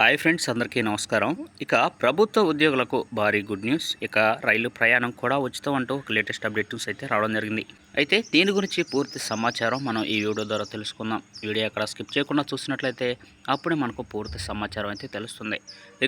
Hi friends అందరికీ నమస్కారం. ఇక ప్రభుత్వ ఉద్యోగులకు భారీ గుడ్ న్యూస్. ఇక రైలు ప్రయాణం కూడా ఉచితం అంటూ ఒక లేటెస్ట్ అప్డేట్ న్యూస్ అయితే రావడం జరిగింది. అయితే దీని గురించి పూర్తి సమాచారం మనం ఈ వీడియో ద్వారా తెలుసుకుందాం. వీడియో అక్కడ స్కిప్ చేయకుండా చూసినట్లయితే అప్పుడే మనకు పూర్తి సమాచారం అయితే తెలుస్తుంది.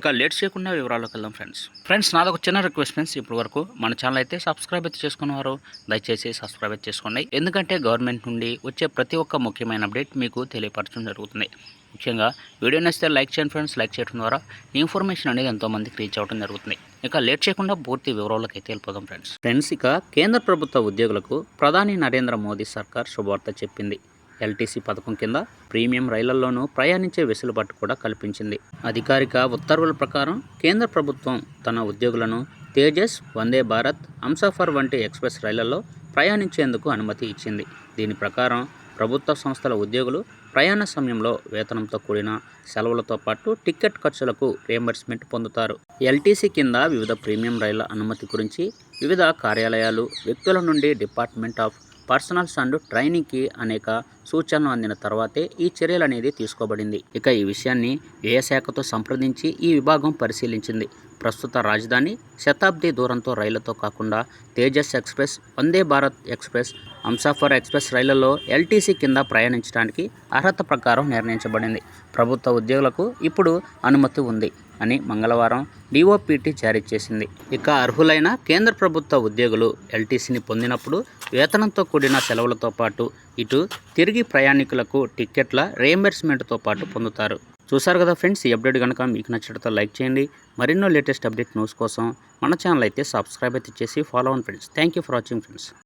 ఇక లేట్ చేయకుండా వివరాల్లోకి వెళ్దాం ఫ్రెండ్స్. ఫ్రెండ్స్ నాదొక చిన్న రిక్వెస్ట్ ఫ్రెండ్స్. ఇప్పటి వరకు మన ఛానల్ అయితే సబ్స్క్రైబ్ అయితే చేసుకున్నవారు దయచేసి సబ్స్క్రైబ్ చేసుకోండి. ఎందుకంటే గవర్నమెంట్ నుండి వచ్చే ప్రతి ఒక్క ముఖ్యమైన అప్డేట్ మీకు తెలియపరచడం జరుగుతుంది. ముఖ్యంగా వీడియో నచ్చితే లైక్ చేయండి ఫ్రెండ్స్ లైక్ చేయడం ద్వారా ఇన్ఫర్మేషన్ అనేది ఎంతోమందికి రీచ్ అవ్వడం జరుగుతుంది. ఇక లేట్ చేయకుండా పూర్తి వివరాలకు అయితే వెళ్ళిపోదాం ఫ్రెండ్స్. ఫ్రెండ్స్ ఇక కేంద్ర ప్రభుత్వ ఉద్యోగులకు ప్రధాని నరేంద్ర మోదీ సర్కార్ శుభవార్త చెప్పింది. ఎల్టీసీ పథకం కింద ప్రీమియం రైళ్ళలోనూ ప్రయాణించే వెసులుబాటు కూడా కల్పించింది. అధికారిక ఉత్తర్వుల ప్రకారం కేంద్ర ప్రభుత్వం తన ఉద్యోగులను తేజస్ వందే భారత్ హంసఫర్ వంటి ఎక్స్ప్రెస్ రైళ్ళలో ప్రయాణించేందుకు అనుమతి ఇచ్చింది. దీని ప్రకారం ప్రభుత్వ సంస్థల ఉద్యోగులు ప్రయాణ సమయంలో వేతనంతో కూడిన సెలవులతో పాటు టికెట్ ఖర్చులకు రియంబర్స్మెంట్ పొందుతారు. ఎల్టీసీ కింద వివిధ ప్రీమియం రైళ్ళ అనుమతి గురించి వివిధ కార్యాలయాలు వ్యక్తుల నుండి డిపార్ట్మెంట్ ఆఫ్ పర్సనల్స్ అండ్ ట్రైనింగ్కి అనేక సూచనలు అందిన తర్వాతే ఈ చర్యలు అనేది తీసుకోబడింది. ఇక ఈ విషయాన్ని ఏ శాఖతో సంప్రదించి ఈ విభాగం పరిశీలించింది. ప్రస్తుత రాజధాని శతాబ్ది దూరంతో రైళ్ళతో కాకుండా Tejas express Vande Bharat express Humsafar express రైళ్ళలో LTC కింద ప్రయాణించడానికి అర్హత ప్రకారం నిర్ణయించబడింది. ప్రభుత్వ ఉద్యోగులకు ఇప్పుడు అనుమతి ఉంది అని మంగళవారం డిఓపిటి జారీ చేసింది. ఇక అర్హులైన కేంద్ర ప్రభుత్వ ఉద్యోగులు ఎల్టీసీని పొందినప్పుడు వేతనంతో కూడిన సెలవులతో పాటు ఇటు తిరిగి ప్రయాణికులకు టిక్కెట్ల రియంబర్స్మెంట్తో పాటు పొందుతారు. చూసారు కదా ఫ్రెండ్స్ ఈ అప్డేట్ కనుక మీకు నచ్చడంతో లైక్ చేయండి. మరెన్నో లేటెస్ట్ అప్డేట్ న్యూస్ కోసం మన ఛానల్ అయితే సబ్స్క్రైబ్ అయితే చేసి ఫాలో అవ్వండి friends thank you for watching friends